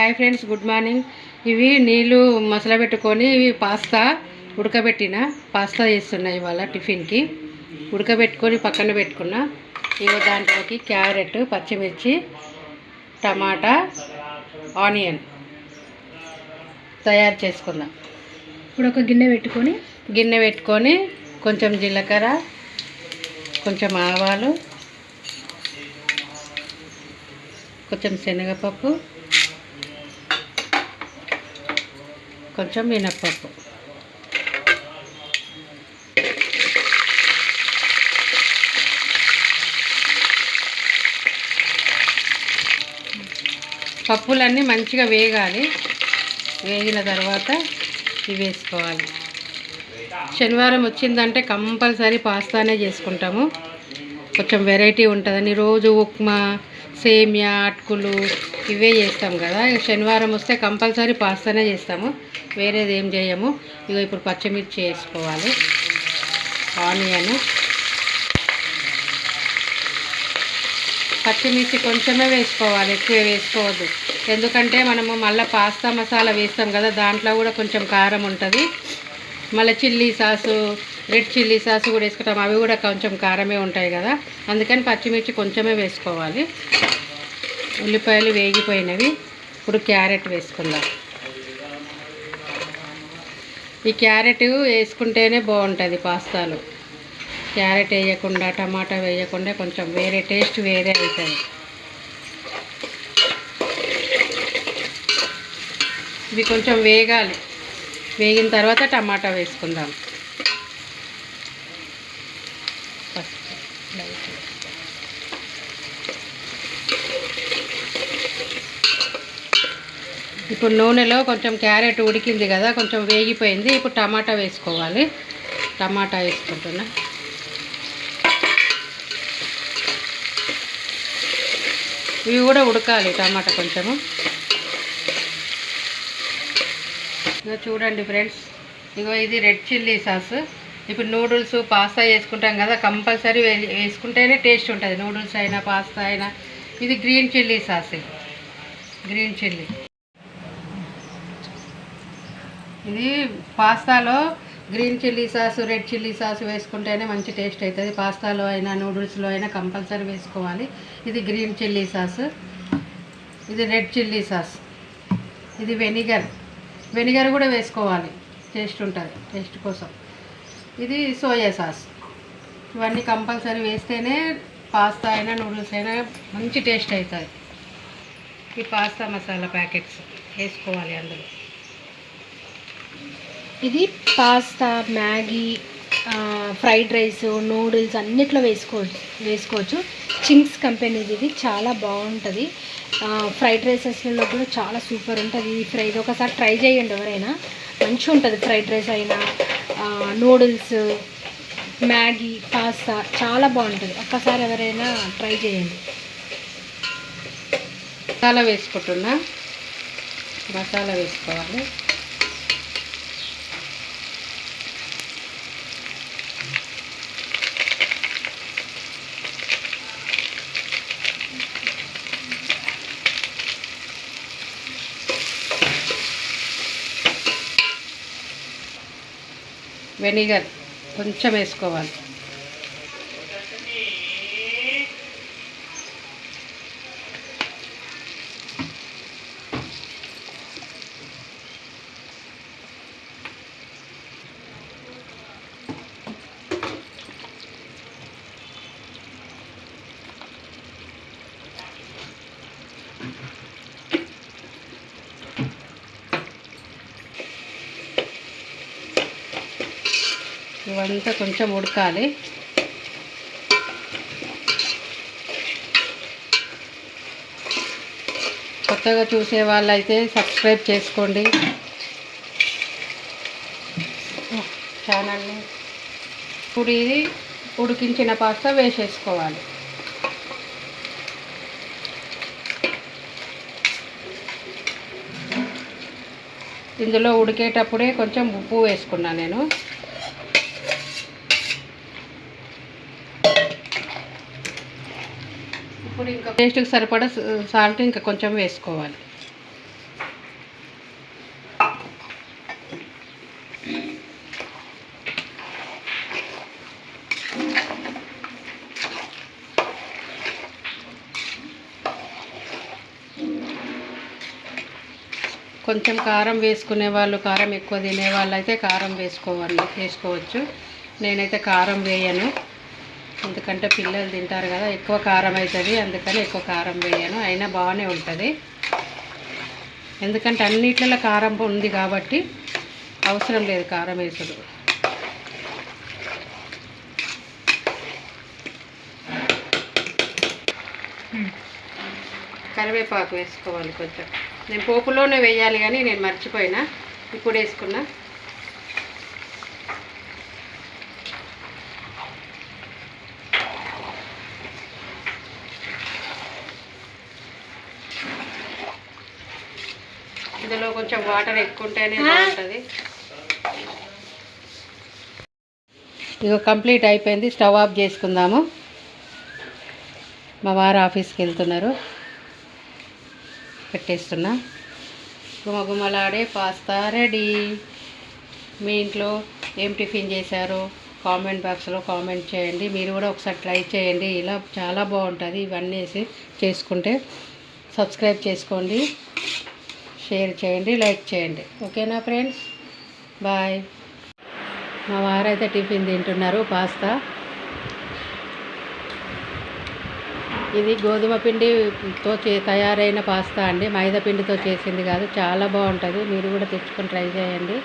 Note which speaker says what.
Speaker 1: Hi friends good morning. ఇవి నీళ్ళు మసల పెట్టుకొని ఇవి పాస్తా ఉడకబెట్టిన పాస్తా చేస్తున్నా ఇవాళ టిఫిన్కి. ఉడకబెట్టుకొని పక్కన పెట్టుకున్నా. ఇగో దాంట్లోకి క్యారెట్ పచ్చిమిర్చి టమాటా ఆనియన్ తయారు చేసుకుందాం.
Speaker 2: ఇప్పుడు ఒక గిన్నె పెట్టుకొని
Speaker 1: గిన్నె పెట్టుకొని కొంచెం జీలకర్ర కొంచెం ఆవాలు కొంచెం శనగపప్పు కొంచెం మినప్పప్పు. పప్పులన్నీ మంచిగా వేగాలి. వేగిన తర్వాత ఇవి వేసుకోవాలి. శనివారం వచ్చిందంటే కంపల్సరీ పాస్తానే చేసుకుంటాము. కొంచెం వెరైటీ ఉంటుందని రోజు ఉప్మా సేమియా అటుకులు ఇవే చేస్తాం కదా. ఇక శనివారం వస్తే కంపల్సరీ పాస్తానే చేస్తాము. వేరేది ఏం చేయము. ఇక ఇప్పుడు పచ్చిమిర్చి వేసుకోవాలి. ఆనియన్. పచ్చిమిర్చి కొంచెమే వేసుకోవాలి. ఎక్కువ వేసుకోవద్దు. ఎందుకంటే మనము మళ్ళీ పాస్తా మసాలా వేస్తాం కదా దాంట్లో కూడా కొంచెం కారం ఉంటుంది. మళ్ళీ chilli sauce red chilli sauce కూడా వేసుకుంటాం. అవి కూడా కొంచెం కారమే ఉంటాయి కదా. అందుకని పచ్చిమిర్చి కొంచెమే వేసుకోవాలి. ఉల్లిపాయలు వేగిపోయినవి. ఇప్పుడు క్యారెట్ వేసుకుందాం. ఈ క్యారెట్ వేసుకుంటేనే బాగుంటుంది పాస్తాలు. క్యారెట్ వేయకుండా టమాటా వేయకుండా కొంచెం వేరే టేస్ట్ వేరే అవుతుంది ఇవి కొంచెం వేగాలి. వేగిన తర్వాత టమాటా వేసుకుందాం. ఇప్పుడు నూనెలో కొంచెం క్యారెట్ ఉడికింది కదా కొంచెం వేగిపోయింది. ఇప్పుడు టమాటా వేసుకోవాలి. టమాటా వేసుకుంటున్నా. ఇవి కూడా ఉడకాలి టమాటా కొంచెము. ఇగో చూడండి ఫ్రెండ్స్. ఇగో ఇది రెడ్ చిల్లీ సాస్. ఇప్పుడు నూడిల్స్ పాస్తా వేసుకుంటాం కదా కంపల్సరీ వేసుకుంటేనే టేస్ట్ ఉంటుంది. నూడిల్స్ అయినా పాస్తా అయినా. ఇది green chilli sauce. Green chilli. ఇది పాస్తాలో green chilli sauce red chilli sauce వేసుకుంటేనే మంచి టేస్ట్ అవుతుంది పాస్తాలో అయినా నూడిల్స్లో అయినా కంపల్సరీ వేసుకోవాలి. ఇది గ్రీన్ చిల్లీ సాస్. ఇది రెడ్ చిల్లీ సాస్. ఇది వెనిగర్. వెనిగర్ కూడా వేసుకోవాలి. టేస్ట్ ఉంటుంది టేస్ట్ కోసం. ఇది సోయా సాస్. ఇవన్నీ కంపల్సరీ వేస్తేనే పాస్తా అయినా నూడిల్స్ అయినా మంచి టేస్ట్ అవుతుంది ఈ పాస్తా మసాలా ప్యాకెట్స్ వేసుకోవాలి అందులో.
Speaker 2: ఇది pasta Maggi fried rice noodles అన్నిట్లో వేసుకోవచ్చు వేసుకోవచ్చు. చింగ్స్ కంపెనీది ఇది చాలా బాగుంటుంది. ఫ్రైడ్ రైసెస్లలో కూడా చాలా సూపర్ ఉంటుంది. ఈ ఫ్రై ఇది ఒకసారి ట్రై చేయండి ఎవరైనా. మంచిగా ఉంటుంది ఫ్రైడ్ రైస్ అయినా. నూడిల్స్ మ్యాగీ పాస్తా చాలా బాగుంటుంది. ఒక్కసారి ఎవరైనా ట్రై చేయండి.
Speaker 1: మసాలా వేసుకుంటున్నా. మసాలా వేసుకోవాలి. వెనిగర్ కొంచెం వేసుకోవాలి. ఇవంతా కొంచెం ఉడకాలి. కొత్తగా చూసే వాళ్ళైతే సబ్స్క్రైబ్ చేసుకోండి. ఛానల్ని. ఇప్పుడు ఇది ఉడికించిన పాస్తా వేసేసుకోవాలి. ఇందులో ఉడికేటప్పుడే కొంచెం ఉప్పు వేసుకున్నా నేను. ఇప్పుడు ఇంకా టేస్ట్కి సరిపడా సాల్ట్ ఇంకా కొంచెం వేసుకోవాలి. కొంచెం కారం వేసుకునే వాళ్ళు కారం ఎక్కువ తినే వాళ్ళు అయితే కారం వేసుకోవాలి వేసుకోవచ్చు. నేనైతే కారం వేయను. ఎందుకంటే పిల్లలు తింటారు కదా ఎక్కువ కారం అవుతుంది అందుకని ఎక్కువ కారం వేయను. అయినా బాగానే ఉంటుంది. ఎందుకంటే అన్నిట్లలో కారం ఉంది కాబట్టి అవసరం లేదు కారం వేసుడు కరివేపాకు వేసుకోవాలి కొంచెం. నేను పోపులోనే వేయాలి కానీ నేను మర్చిపోయినా. ఇప్పుడు వేసుకున్నా. ఇందులో కొంచెం వాటర్ ఎక్కువ ఉంటేనే బాగుంటుంది. ఇక కంప్లీట్ అయిపోయింది. స్టవ్ ఆఫ్ చేసుకుందాము. మా వారు ఆఫీస్కి వెళ్తున్నారు పెట్టేస్తున్నా. గుమగుమలాడే పాస్తా రెడీ. మీ ఇంట్లో ఏం టిఫిన్ చేశారో? కామెంట్ బాక్స్లో కామెంట్ చేయండి. మీరు కూడా ఒకసారి ట్రై చేయండి. ఇలా చాలా బాగుంటుంది. ఇవన్నీ వేసి చేసుకుంటే సబ్స్క్రైబ్ చేసుకోండి. షేర్ చేయండి లైక్ చేయండి. ఓకేనా ఫ్రెండ్స్? బాయ్. మా వారైతే టిఫిన్ తింటున్నారు పాస్తా. ఇది గోధుమ పిండితో చే తయారైన పాస్తా అండి. మైదా పిండితో చేసింది కాదు చాలా బాగుంటుంది. మీరు కూడా తెచ్చుకొని ట్రై చేయండి.